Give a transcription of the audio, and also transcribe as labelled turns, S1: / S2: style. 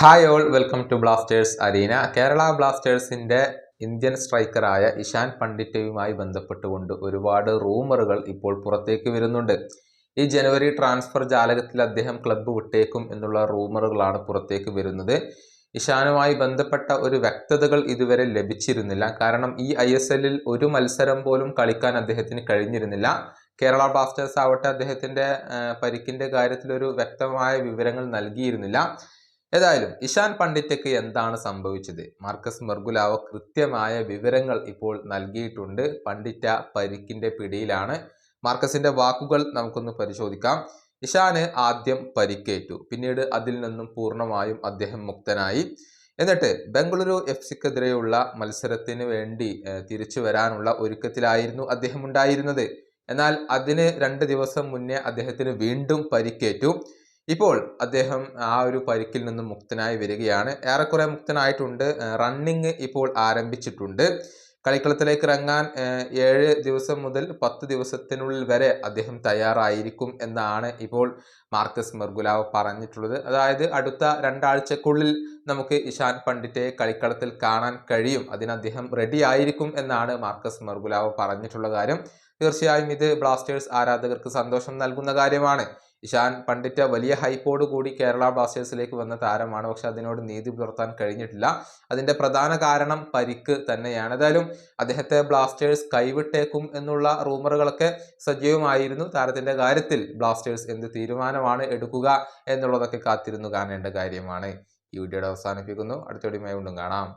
S1: Hi all welcome to Blasters arena Kerala ബ്ലാസ്റ്റേഴ്സിന്റെ Indian സ്ട്രൈക്കറായ Ishan പണ്ഡിറ്റുമായി ബന്ധപ്പെട്ടുകൊണ്ട് ഒരുപാട് റൂമറുകൾ ഇപ്പോൾ പുറത്തേക്ക് വരുന്നുണ്ട്. ഈ ജനുവരി ട്രാൻസ്ഫർ ജാലകത്തിൽ അദ്ദേഹം ക്ലബ്ബ് വിട്ടേക്കും എന്നുള്ള റൂമറുകളാണ് പുറത്തേക്ക് വരുന്നത്. ഇഷാനുമായി ബന്ധപ്പെട്ട ഒരു വ്യക്തതകൾ ഇതുവരെ ലഭിച്ചിരുന്നില്ല. കാരണം ഈ ഐ എസ് എല്ലിൽ ഒരു മത്സരം പോലും കളിക്കാൻ അദ്ദേഹത്തിന് കഴിഞ്ഞിരുന്നില്ല. കേരള ബ്ലാസ്റ്റേഴ്സ് ആവട്ടെ അദ്ദേഹത്തിന്റെ പരിക്കിന്റെ കാര്യത്തിൽ ഒരു വ്യക്തമായ വിവരങ്ങൾ നൽകിയിരുന്നില്ല. ഏതായാലും ഇഷാൻ പണ്ഡിറ്റയ്ക്ക് എന്താണ് സംഭവിച്ചത്? മാർക്കസ് മെർഗുലാവോ കൃത്യമായ വിവരങ്ങൾ ഇപ്പോൾ നൽകിയിട്ടുണ്ട്. പണ്ഡിറ്റ പരിക്കിന്റെ പിടിയിലാണ്. മാർക്കസിന്റെ വാക്കുകൾ നമുക്കൊന്ന് പരിശോധിക്കാം. ഇഷാന് ആദ്യം പരിക്കേറ്റു. പിന്നീട് അതിൽ നിന്നും പൂർണമായും അദ്ദേഹം മുക്തനായി. എന്നിട്ട് ബംഗളൂരു എഫ് സിക്കെതിരെയുള്ള മത്സരത്തിന് വേണ്ടി തിരിച്ചു വരാനുള്ള ഒരുക്കത്തിലായിരുന്നു അദ്ദേഹം ഉണ്ടായിരുന്നത്. എന്നാൽ അതിന് രണ്ട് ദിവസം മുന്നേ അദ്ദേഹത്തിന് വീണ്ടും പരിക്കേറ്റു. ഇപ്പോൾ അദ്ദേഹം ആ ഒരു പരിക്കിൽ നിന്നും മുക്തനായി വരികയാണ്. ഏറെക്കുറെ മുക്തനായിട്ടുണ്ട്. റണ്ണിങ് ഇപ്പോൾ ആരംഭിച്ചിട്ടുണ്ട്. കളിക്കളത്തിലേക്ക് ഇറങ്ങാൻ ഏഴ് ദിവസം മുതൽ പത്ത് ദിവസത്തിനുള്ളിൽ വരെ അദ്ദേഹം തയ്യാറായിരിക്കും എന്നാണ് ഇപ്പോൾ മാർക്കസ് മെർഗുലാവ് പറഞ്ഞിട്ടുള്ളത്. അതായത് അടുത്ത രണ്ടാഴ്ചക്കുള്ളിൽ നമുക്ക് ഇഷാൻ പണ്ഡിറ്റയെ കളിക്കളത്തിൽ കാണാൻ കഴിയും. അതിന് അദ്ദേഹം റെഡി ആയിരിക്കും എന്നാണ് മാർക്കസ് മെർഗുലാവ് പറഞ്ഞിട്ടുള്ള കാര്യം. തീർച്ചയായും ഇത് ബ്ലാസ്റ്റേഴ്സ് ആരാധകർക്ക് സന്തോഷം നൽകുന്ന കാര്യമാണ്. ഇഷാൻ പണ്ഡിറ്റ് വലിയ ഹൈപ്പോട് കൂടി കേരള ബ്ലാസ്റ്റേഴ്സിലേക്ക് വന്ന താരമാണ്. പക്ഷെ അതിനോട് നീതി പുലർത്താൻ കഴിഞ്ഞിട്ടില്ല. അതിന്റെ പ്രധാന കാരണം പരിക്ക് തന്നെയാണ്. ഏതായാലും അദ്ദേഹത്തെ ബ്ലാസ്റ്റേഴ്സ് കൈവിട്ടേക്കും എന്നുള്ള റൂമറുകളൊക്കെ സജീവമായിരുന്നു. താരത്തിന്റെ കാര്യത്തിൽ ബ്ലാസ്റ്റേഴ്സ് എന്ത് തീരുമാനമാണ് എടുക്കുക എന്നുള്ളതൊക്കെ കാത്തിരുന്നു കാണേണ്ട കാര്യമാണ്. ഈ വീഡിയോയുടെ അവസാനിപ്പിക്കുന്നു. അടുത്ത വീഡിയോയുമായി വീണ്ടും കാണാം.